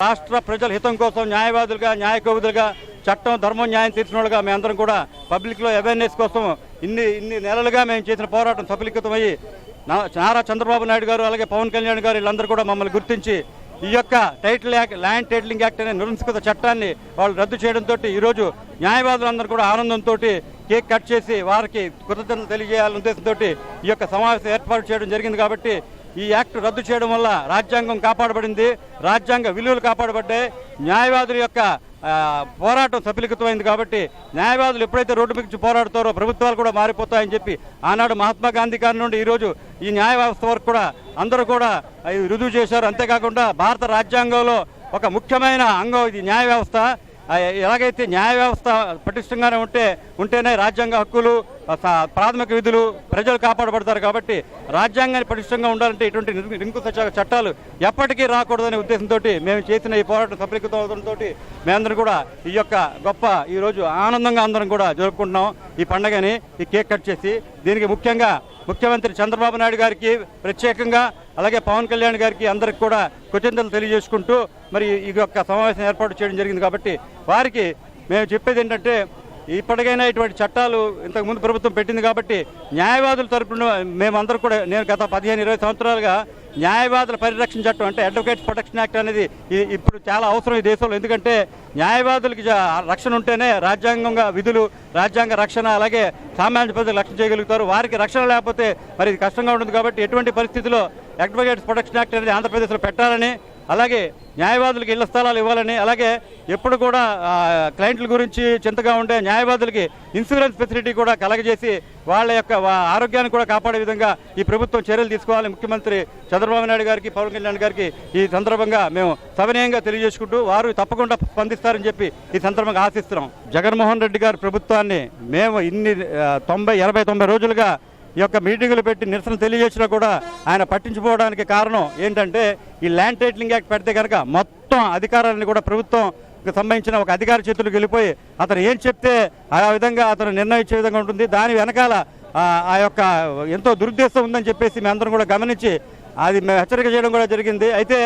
రాష్ట్ర ప్రజల హితం కోసం న్యాయవాదులుగా న్యాయ చట్టం ధర్మం న్యాయం తీర్చినోళ్ళుగా మేమందరం కూడా పబ్లిక్లో అవేర్నెస్ కోసం ఇన్ని ఇన్ని నెలలుగా మేము చేసిన పోరాటం సఫలీకృతమయ్యి నా- నారా చంద్రబాబు నాయుడు గారు అలాగే పవన్ కళ్యాణ్ గారు వీళ్ళందరూ కూడా మమ్మల్ని గుర్తించి ఈ యొక్క title act land titling act అనే నిరంకుశ చట్టాన్ని వాళ్ళు రద్దు చేయడంతో ఈరోజు న్యాయవాదులందరూ కూడా ఆనందంతో కేక్ కట్ చేసి వారికి కృతజ్ఞతలు తెలియజేయాలనే ఉద్దేశంతో ఈ యొక్క సమావేశం ఏర్పాటు చేయడం జరిగింది కాబట్టి ఈ యాక్ట్ రద్దు చేయడం వల్ల రాజ్యాంగం కాపాడబడింది రాజ్యాంగ విలువలు కాపాడబడ్డాయి న్యాయవాదుల యొక్క పోరాటం సఫలీకృతమైంది కాబట్టి న్యాయవాదులు ఎప్పుడైతే రోడ్డు మీద పోరాడుతారో ప్రభుత్వాలు కూడా మారిపోతాయని చెప్పి ఆనాడు మహాత్మా గాంధీ గారి నుండి ఈరోజు ఈ న్యాయ వ్యవస్థ వరకు కూడా అందరూ కూడా రుజువు చేశారు. అంతేకాకుండా భారత రాజ్యాంగంలో ఒక ముఖ్యమైన అంగం ఇది న్యాయ వ్యవస్థ. ఎలాగైతే న్యాయ వ్యవస్థ పటిష్టంగానే ఉంటే ఉంటేనే రాజ్యాంగ హక్కులు ప్రాథమిక విధులు ప్రజలు కాపాడబడతారు కాబట్టి రాజ్యాంగాన్ని పటిష్టంగా ఉండాలంటే ఇటువంటి నిరు- చట్టాలు ఎప్పటికీ రాకూడదనే ఉద్దేశంతో మేము చేసిన ఈ పోరాటం సఫలీకృతంతో అవడంతో మేమందరం కూడా ఈ యొక్క గొప్ప ఈ రోజు ఆనందంగా అందరం కూడా జరుపుకుంటున్నాం. ఈ పండగని ఈ కేక్ కట్ చేసి దీనికి ముఖ్యంగా ముఖ్యమంత్రి చంద్రబాబు నాయుడు గారికి ప్రత్యేకంగా అలాగే పవన్ కళ్యాణ్ గారికి అందరికి కూడా కృతజ్ఞతలు తెలియజేసుకుంటూ మరి ఈ యొక్క సమావేశం ఏర్పాటు చేయడం జరిగింది కాబట్టి వారికి మేము చెప్పేది ఏంటంటే ఇప్పటికైనా ఇటువంటి చట్టాలు ఇంతకు ముందు ప్రభుత్వం పెట్టింది కాబట్టి న్యాయవాదుల తరపున మేమందరూ కూడా నేను గత పదిహేను ఇరవై సంవత్సరాలుగా న్యాయవాదుల పరిరక్షణ చట్టం అంటే అడ్వకేట్స్ ప్రొటెక్షన్ యాక్ట్ అనేది ఇప్పుడు చాలా అవసరం ఈ దేశంలో. ఎందుకంటే న్యాయవాదులకి రక్షణ ఉంటేనే రాజ్యాంగంగా విధులు రాజ్యాంగ రక్షణ అలాగే సామాన్య ప్రజలు రక్షణ చేయగలుగుతారు. వారికి రక్షణ లేకపోతే మరి ఇది కష్టంగా ఉంటుంది కాబట్టి ఎటువంటి పరిస్థితిలో అడ్వకేట్స్ ప్రొటెక్షన్ యాక్ట్ అనేది ఆంధ్రప్రదేశ్లో పెట్టాలని అలాగే న్యాయవాదులకు ఇళ్ళ స్థలాలు ఇవ్వాలని అలాగే ఎప్పుడు కూడా క్లయింట్ల గురించి చింతగా ఉండే న్యాయవాదులకి ఇన్సూరెన్స్ ఫెసిలిటీ కూడా కలగజేసి వాళ్ళ యొక్క ఆరోగ్యాన్ని కూడా కాపాడే విధంగా ఈ ప్రభుత్వం చర్యలు తీసుకోవాలని ముఖ్యమంత్రి చంద్రబాబు నాయుడు గారికి పవన్ కళ్యాణ్ గారికి ఈ సందర్భంగా మేము సవినయంగా తెలియజేసుకుంటూ వారు తప్పకుండా స్పందిస్తారని చెప్పి ఈ సందర్భంగా ఆశిస్తున్నాం. జగన్మోహన్ రెడ్డి గారి ప్రభుత్వాన్ని మేము ఇన్ని తొంభై ఎనభై తొంభై రోజులుగా యొక్క మీటింగులు పెట్టి నిరసన తెలియజేసినా కూడా ఆయన పట్టించుకోవడానికి కారణం ఏంటంటే ఈ ల్యాండ్ టైటిలింగ్ యాక్ట్ పెడితే కనుక మొత్తం అధికారాన్ని కూడా ప్రభుత్వం సంబంధించిన ఒక అధికార చేతులకు వెళ్ళిపోయి అతను ఏం చెప్తే ఆ విధంగా అతను నిర్ణయించే విధంగా ఉంటుంది. దాని వెనకాల ఆ ఆ యొక్క ఎంతో దురుద్దేశం ఉందని చెప్పేసి మేమందరం కూడా గమనించి అది మేము హెచ్చరిక చేయడం కూడా జరిగింది. అయితే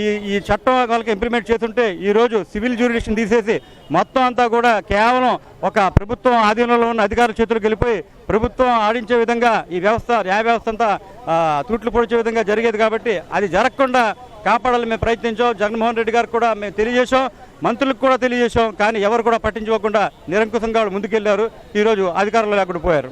ఈ ఈ చట్టం వాళ్ళకి ఇంప్లిమెంట్ చేస్తుంటే ఈరోజు సివిల్ జ్యూరిడిక్షన్ తీసేసి మొత్తం అంతా కూడా కేవలం ఒక ప్రభుత్వం ఆధీనంలో ఉన్న అధికారుల చేతులకు వెళ్ళిపోయి ప్రభుత్వం ఆడించే విధంగా ఈ వ్యవస్థ న్యాయ వ్యవస్థ అంతా తూట్లు పొడిచే విధంగా జరిగేది కాబట్టి అది జరగకుండా కాపాడాలని మేము ప్రయత్నించాం. జగన్మోహన్ రెడ్డి గారికి కూడా మేము తెలియజేశాం. మంత్రులకు కూడా తెలియజేశాం. కానీ ఎవరు కూడా పట్టించుకోకుండా నిరంకుశంగా వాళ్ళు ముందుకెళ్ళారు. ఈరోజు అధికారంలో లేకుండా పోయారు.